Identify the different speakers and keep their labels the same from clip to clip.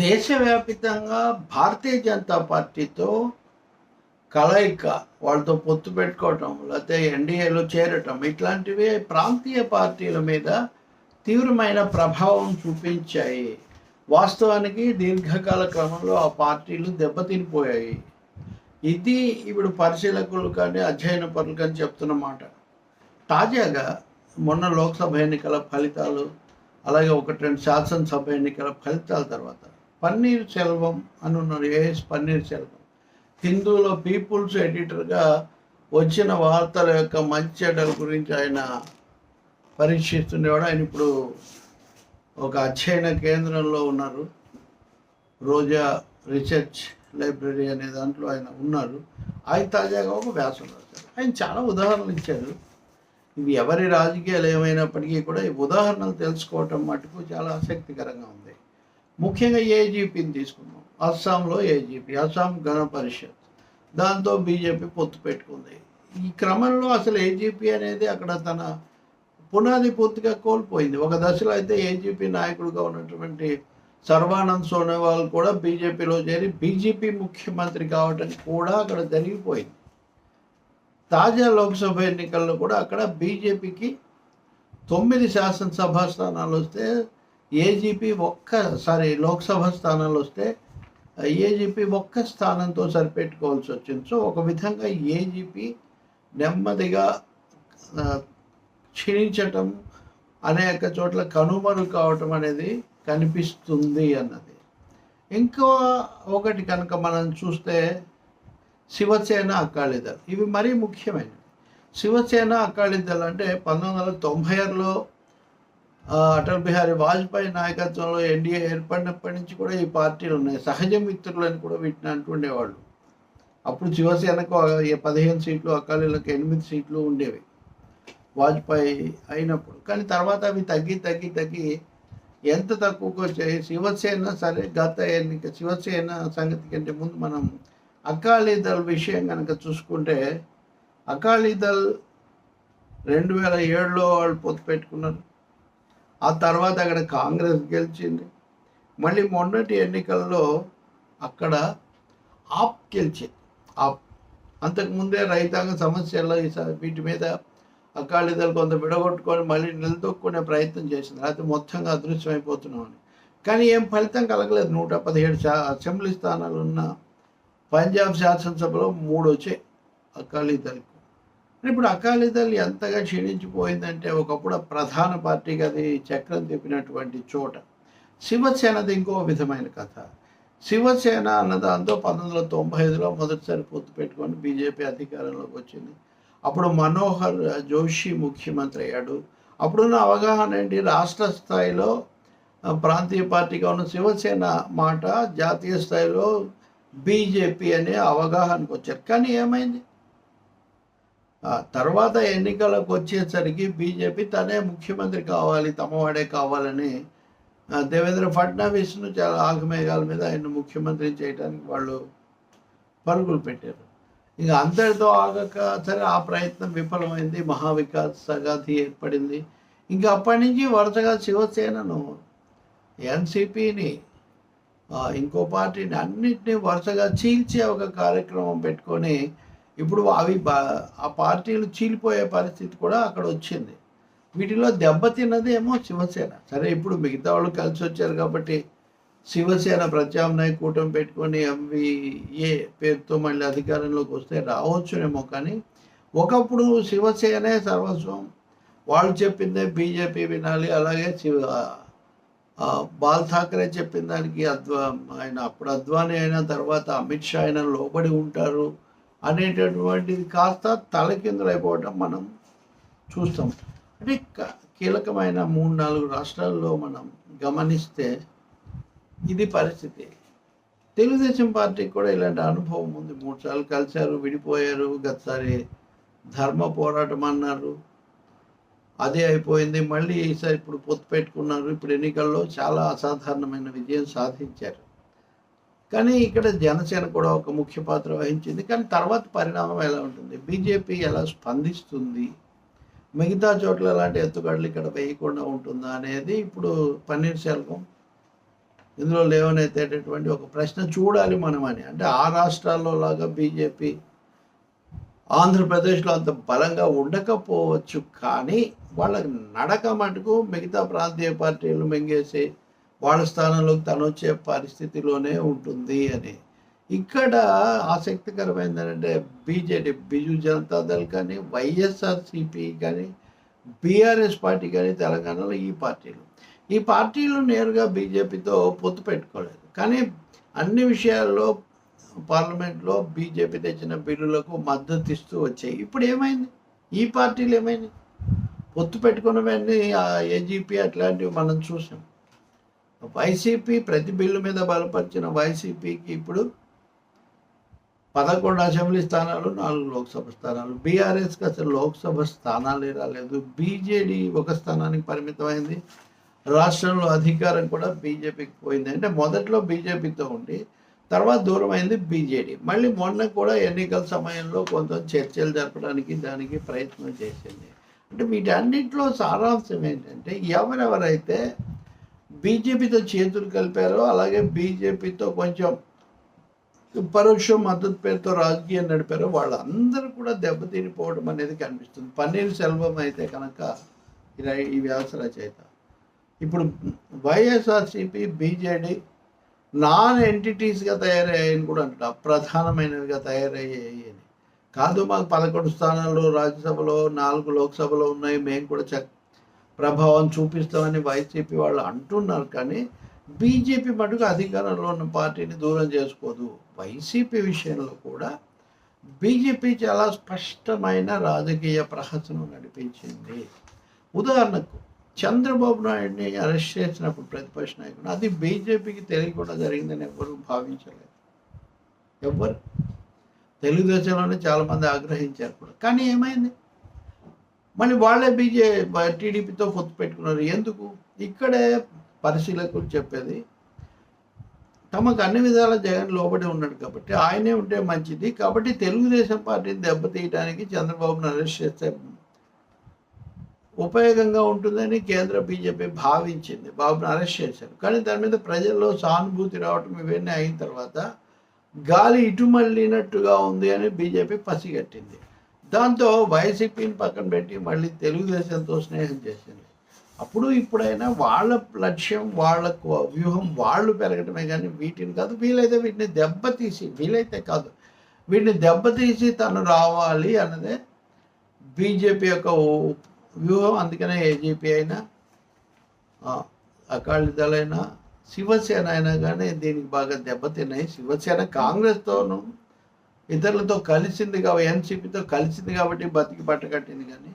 Speaker 1: దేశవ్యాపితంగా భారతీయ జనతా పార్టీతో కలయిక వాళ్ళతో పొత్తు పెట్టుకోవటం లేకపోతే ఎన్డీఏలో చేరటం ఇట్లాంటివి ప్రాంతీయ పార్టీల మీద తీవ్రమైన ప్రభావం చూపించాయి. వాస్తవానికి దీర్ఘకాల క్రమంలో ఆ పార్టీలు దెబ్బతినిపోయాయి. ఇది ఇప్పుడు పరిశీలకులు కానీ అధ్యయన పనులు కానీ చెప్తున్న మాట. తాజాగా మొన్న లోక్సభ ఎన్నికల ఫలితాలు అలాగే ఒకటి రెండు శాసనసభ ఎన్నికల ఫలితాల తర్వాత పన్నీర్ సెల్వం అని ఉన్నారు ఏఎస్ పన్నీర్ సెల్వం. హిందూలో పీపుల్స్ ఎడిటర్గా వచ్చిన వార్తల యొక్క మంచి చెడ్డల గురించి ఆయన పరీక్షిస్తుండేవాడు. ఆయన ఇప్పుడు ఒక అధ్యయన కేంద్రంలో ఉన్నారు. రోజా రీసెర్చ్ లైబ్రరీ అనే దాంట్లో ఆయన ఉన్నారు. ఆయన తాజాగా ఒక వ్యాసం రాశారు. ఆయన చాలా ఉదాహరణలు ఇచ్చారు. ఇవి ఎవరి రాజకీయాలు ఏమైనప్పటికీ కూడా ఈ ఉదాహరణలు తెలుసుకోవటం మటుకు చాలా ఆసక్తికరంగా ఉంది. ముఖ్యంగా ఏజీపీని తీసుకున్నాం అస్సాంలో ఏజీపీ అస్సాం గణ పరిషత్. దాంతో బీజేపీ పొత్తు పెట్టుకుంది. ఈ క్రమంలో అసలు ఏజీపీ అనేది అక్కడ తన పునాది పూర్తిగా కోల్పోయింది. ఒక దశలో అయితే ఏజీపీ నాయకుడుగా ఉన్నటువంటి సర్వానంద్ సోనోవాల్ కూడా బీజేపీలో చేరి బీజేపీ ముఖ్యమంత్రి కావటం కూడా అక్కడ జరిగిపోయింది. తాజా లోక్సభ ఎన్నికల్లో కూడా అక్కడ బీజేపీకి తొమ్మిది శాసనసభ స్థానాలు వస్తే ఏజీపీ ఒక్కసారి లోక్సభ స్థానాలు వస్తే ఏజీపీ ఒక్క స్థానంతో సరిపెట్టుకోవాల్సి వచ్చింది. సో ఒక విధంగా ఏజీపీ నెమ్మదిగా క్షీణించటం అనేక చోట్ల కనుమరు కావటం అనేది కనిపిస్తుంది అన్నది. ఇంకో ఒకటి కనుక మనం చూస్తే శివసేన అకాళీదళ్. ఇవి మరీ ముఖ్యమైనవి. శివసేన అకాళీదళ్ అంటే పంతొమ్మిది వందల తొంభై ఆరులో అటల్ బిహారీ వాజ్పేయి నాయకత్వంలో ఎన్డీఏ ఏర్పడినప్పటి నుంచి కూడా ఈ పార్టీలు ఉన్నాయి. సహజ మిత్రులని కూడా వీటిని అంటుండేవాళ్ళు అప్పుడు శివసేనకు పదిహేను సీట్లు అకాలీలకు ఎనిమిది సీట్లు ఉండేవి వాజ్పేయి అయినప్పుడు. కానీ తర్వాత అవి తగ్గి తగ్గి తగ్గి ఎంత తక్కువకు వచ్చాయి? శివసేన సరే గత ఎన్నిక శివసేన సంగతి కంటే ముందు మనం అకాలీదళ్ విషయం కనుక చూసుకుంటే అకాలీదళ్ రెండు వేల ఏడులో వాళ్ళు పొత్తు పెట్టుకున్నారు. ఆ తర్వాత అక్కడ కాంగ్రెస్ గెలిచింది. మళ్ళీ మొన్నటి ఎన్నికల్లో అక్కడ ఆప్ గెలిచింది. ఆప్. అంతకుముందే రైతాంగ సమస్యల్లో ఈ వీటి మీద అకాలీదలు కొంత విడగొట్టుకొని మళ్ళీ నిలదొక్కునే ప్రయత్నం చేసింది. అయితే మొత్తంగా అదృశ్యమైపోతున్నామని. కానీ ఏం ఫలితం కలగలేదు. నూట పదిహేడు శా అసెంబ్లీ స్థానాలు ఉన్న పంజాబ్ శాసనసభలో మూడు వచ్చాయి అకాలీదళకు. ఇప్పుడు అకాలీదళ్ ఎంతగా క్షీణించిపోయిందంటే ఒకప్పుడు ప్రధాన పార్టీకి అది చక్రం తిప్పినటువంటి చోట శివసేనది ఇంకో విధమైన కథ. శివసేన అన్న దాంతో పంతొమ్మిది వందల తొంభై ఐదులో మొదటిసారి పొత్తు పెట్టుకొని బీజేపీ అధికారంలోకి వచ్చింది. అప్పుడు మనోహర్ జోషి ముఖ్యమంత్రి అయ్యాడు. అప్పుడున్న అవగాహన ఏంటి? రాష్ట్ర స్థాయిలో ప్రాంతీయ పార్టీగా ఉన్న శివసేన మాట జాతీయ స్థాయిలో బీజేపీ అనే అవగాహనకు వచ్చారు. కానీ ఏమైంది? తర్వాత ఎన్నికలకు వచ్చేసరికి బీజేపీ తనే ముఖ్యమంత్రి కావాలి తమవాడే కావాలని దేవేంద్ర ఫడ్నవీస్ను చాలా ఆగమేఘాల మీద ఆయన ముఖ్యమంత్రి చేయడానికి వాళ్ళు పరుగులు పెట్టారు. ఇక అందరితో ఆగక సరే ఆ ప్రయత్నం విఫలమైంది మహావికాస్ సగాధి ఏర్పడింది. ఇంకా అప్పటి నుంచి వరుసగా శివసేనను ఎన్సిపిని ఇంకో పార్టీని అన్నింటినీ వరుసగా చీల్చే ఒక కార్యక్రమం పెట్టుకొని ఇప్పుడు అవి బా- ఆ పార్టీలు చీలిపోయే పరిస్థితి కూడా అక్కడ వచ్చింది. వీటిలో దెబ్బతిన్నది ఏమో శివసేన. సరే ఇప్పుడు మిగతా వాళ్ళు కలిసి వచ్చారు కాబట్టి శివసేన ప్రత్యామ్నాయ కూటమి పెట్టుకొని ఎంవిఏ పేరుతో మళ్ళీ అధికారంలోకి వస్తే రావచ్చునేమో కానీ ఒకప్పుడు శివసేనే సర్వస్వం. వాళ్ళు చెప్పిందే బీజేపీ వినాలి అలాగే శివ బాల్ ఠాకరే చెప్పిన దానికి అద్వా ఆయన అప్పుడు అద్వానీ అయిన తర్వాత అమిత్ షా ఆయన లోబడి ఉంటారు. అనేటటువంటిది కాస్త తలకిందులైపోవటం మనం చూస్తాం. అంటే కీలకమైన మూడు నాలుగు రాష్ట్రాల్లో మనం గమనిస్తే ఇది పరిస్థితి. తెలుగుదేశం పార్టీకి కూడా ఇలాంటి అనుభవం ఉంది. మూడు సార్లు కలిశారు విడిపోయారు గతసారి ధర్మ పోరాటం అన్నారు. అదే అయిపోయింది. మళ్ళీ ఈసారి ఇప్పుడు పొత్తు పెట్టుకున్నారు. ఇప్పుడు ఎన్నికల్లో చాలా అసాధారణమైన విజయం సాధించారు. కానీ ఇక్కడ జనసేన కూడా ఒక ముఖ్య పాత్ర వహించింది. కానీ తర్వాత పరిణామం ఎలా ఉంటుంది? బీజేపీ ఎలా స్పందిస్తుంది? మిగతా చోట్ల ఎలాంటి ఎత్తుగడలు ఇక్కడ వేయకుండా ఉంటుందా అనేది ఇప్పుడు పన్నీర్ సెల్వం ఇందులో లేవనెత్తేటటువంటి ఒక ప్రశ్న చూడాలి మనం అని. అంటే ఆ రాష్ట్రాల్లో లాగా బీజేపీ ఆంధ్రప్రదేశ్లో అంత బలంగా ఉండకపోవచ్చు. కానీ వాళ్ళకి నడక మటుకు మిగతా ప్రాంతీయ పార్టీలు మింగేసి వాళ్ళ స్థానంలోకి తను వచ్చే పరిస్థితిలోనే ఉంటుంది అని. ఇక్కడ ఆసక్తికరమైంది అంటే బీజేడీ బిజు జనతాదళ్ కానీ వైఎస్ఆర్సిపి కానీ బీఆర్ఎస్ పార్టీ కానీ తెలంగాణలో ఈ పార్టీలు. ఈ పార్టీలు నేరుగా బీజేపీతో పొత్తు పెట్టుకోలేదు. కానీ అన్ని విషయాల్లో పార్లమెంట్లో బీజేపీ తెచ్చిన బిల్లులకు మద్దతు ఇస్తూ వచ్చాయి. ఇప్పుడు ఏమైంది? ఈ పార్టీలు ఏమైంది? పొత్తు పెట్టుకున్నవన్నీ ఏజీపీ అట్లాంటివి మనం చూసాం. వైసీపీ ప్రతి బిల్లు మీద బలపరిచిన వైసీపీకి ఇప్పుడు పదకొండు అసెంబ్లీ స్థానాలు నాలుగు లోక్సభ స్థానాలు. బీఆర్ఎస్కి అసలు లోక్సభ స్థానాలే రాలేదు బీజేడీ ఒక స్థానానికి పరిమితమైంది. రాష్ట్రంలో అధికారం కూడా బీజేపీకి పోయింది. అంటే మొదట్లో బీజేపీతో ఉండి తర్వాత దూరం అయింది బీజేడీ. మళ్ళీ మొన్న కూడా ఎన్నికల సమయంలో కొంత చర్చలు జరపడానికి దానికి ప్రయత్నం చేసింది. అంటే వీటన్నిటిలో సారాంశం ఏంటంటే ఎవరెవరైతే బీజేపీతో చేతులు కలిపారో అలాగే బీజేపీతో కొంచెం పరోక్ష మద్దతు పేరుతో రాజకీయం నడిపారో వాళ్ళందరూ కూడా దెబ్బతినిపోవడం అనేది కనిపిస్తుంది. పన్నీర్ సెల్వం అయితే కనుక ఇలా ఈ వ్యాస రచయిత ఇప్పుడు వైఎస్ఆర్సిపి బీజేడీ నాన్ ఎంటిటీస్గా తయారయ్యాయని కూడా అంటారు అప్రధానమైనవిగా తయారయ్యాయని. అని కాదు మాకు పదకొండు స్థానాలు రాజ్యసభలో నాలుగు లోక్సభలో ఉన్నాయి. మేము కూడా చక్క ప్రభావం చూపిస్తామని వైసీపీ వాళ్ళు అంటున్నారు కానీ బీజేపీ మటుకు అధికారంలో ఉన్న పార్టీని దూరం చేసుకోదు. వైసీపీ విషయంలో కూడా బీజేపీ చాలా స్పష్టమైన రాజకీయ ప్రహసనం నడిపించింది. ఉదాహరణకు చంద్రబాబు నాయుడిని అరెస్ట్ చేసినప్పుడు ప్రతిపక్ష నాయకుడు అది బీజేపీకి తెలియకుండా జరిగిందని ఎవరు భావించలేదు. ఎవ్వరు? తెలుగుదేశంలోనే చాలామంది ఆగ్రహించారు కూడా. కానీ ఏమైంది? మళ్ళీ వాళ్ళే బీజే టీడీపీతో పొత్తు పెట్టుకున్నారు. ఎందుకు? ఇక్కడే పరిశీలకులు చెప్పేది తమకు అన్ని విధాల జగన్ లోబడి ఉన్నాడు కాబట్టి ఆయనే ఉంటే మంచిది. కాబట్టి తెలుగుదేశం పార్టీని దెబ్బతీయడానికి చంద్రబాబును అరెస్ట్ చేస్తే ఉపయోగంగా ఉంటుందని కేంద్ర బీజేపీ భావించింది. బాబును అరెస్ట్ చేశారు. కానీ దాని మీద ప్రజల్లో సానుభూతి రావటం ఇవన్నీ అయిన తర్వాత గాలి ఇటు మళ్ళినట్టుగా ఉంది అని బీజేపీ పసిగట్టింది. దాంతో వైసీపీని పక్కన పెట్టి మళ్ళీ తెలుగుదేశంతో స్నేహం చేసింది. అప్పుడు ఇప్పుడైనా వాళ్ళ లక్ష్యం వాళ్ళ వ్యూహం వాళ్ళు పెరగటమే కానీ వీటిని కాదు వీలైతే వీటిని దెబ్బతీసి వీలైతే కాదు వీటిని దెబ్బతీసి తను రావాలి అన్నదే బీజేపీ యొక్క వ్యూహం. అందుకనే ఏజీపీ అయినా అకాలీదళైనా శివసేన అయినా కానీ దీనికి బాగా దెబ్బతిన్నాయి శివసేన కాంగ్రెస్తోనూ ఇతరులతో కలిసింది కాబట్టి ఎన్సీపీతో కలిసింది కాబట్టి బతికి పట్టకట్టింది కానీ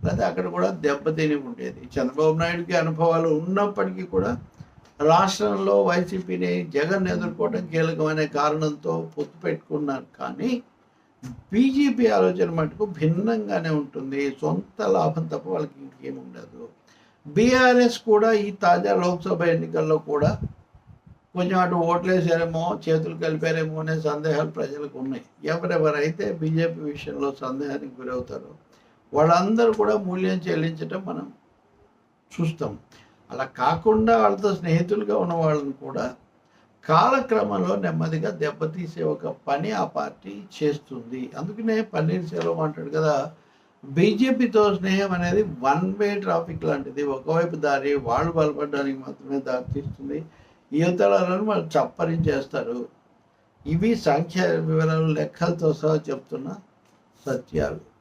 Speaker 1: లేకపోతే అక్కడ కూడా దెబ్బతిని ఉండేది. చంద్రబాబు నాయుడుకి అనుభవాలు ఉన్నప్పటికీ కూడా రాష్ట్రంలో వైసీపీని జగన్ ఎదుర్కోవడం కీలకమనే కారణంతో పొత్తు పెట్టుకున్నారు కానీ బీజేపీ ఆలోచన మటుకు భిన్నంగానే ఉంటుంది. సొంత లాభం తప్ప వాళ్ళకి ఇంకేం ఉండదు. బీఆర్ఎస్ కూడా ఈ తాజా లోక్సభ ఎన్నికల్లో కూడా కొంచెం అటు ఓట్లేసారేమో చేతులు కలిపారేమో అనే సందేహాలు ప్రజలకు ఉన్నాయి. ఎవరెవరైతే బీజేపీ విషయంలో సందేహానికి గురవుతారో వాళ్ళందరూ కూడా మూల్యం చెల్లించటం మనం చూస్తాం. అలా కాకుండా వాళ్ళతో స్నేహితులుగా ఉన్న వాళ్ళని కూడా కాలక్రమంలో నెమ్మదిగా దెబ్బతీసే ఒక పని ఆ పార్టీ చేస్తుంది. అందుకనే పన్నీర్ సెల్వం అంటాడు కదా బీజేపీతో స్నేహం అనేది వన్ వే ట్రాఫిక్ లాంటిది. ఒకవైపు దారి వాళ్ళు బలపడడానికి మాత్రమే దారి తీస్తుంది. యువతలను వాళ్ళు చప్పరించేస్తారు ఇవి సంఖ్య వివరాలు లెక్కలతో సహా చెప్తున్న సత్యాలు.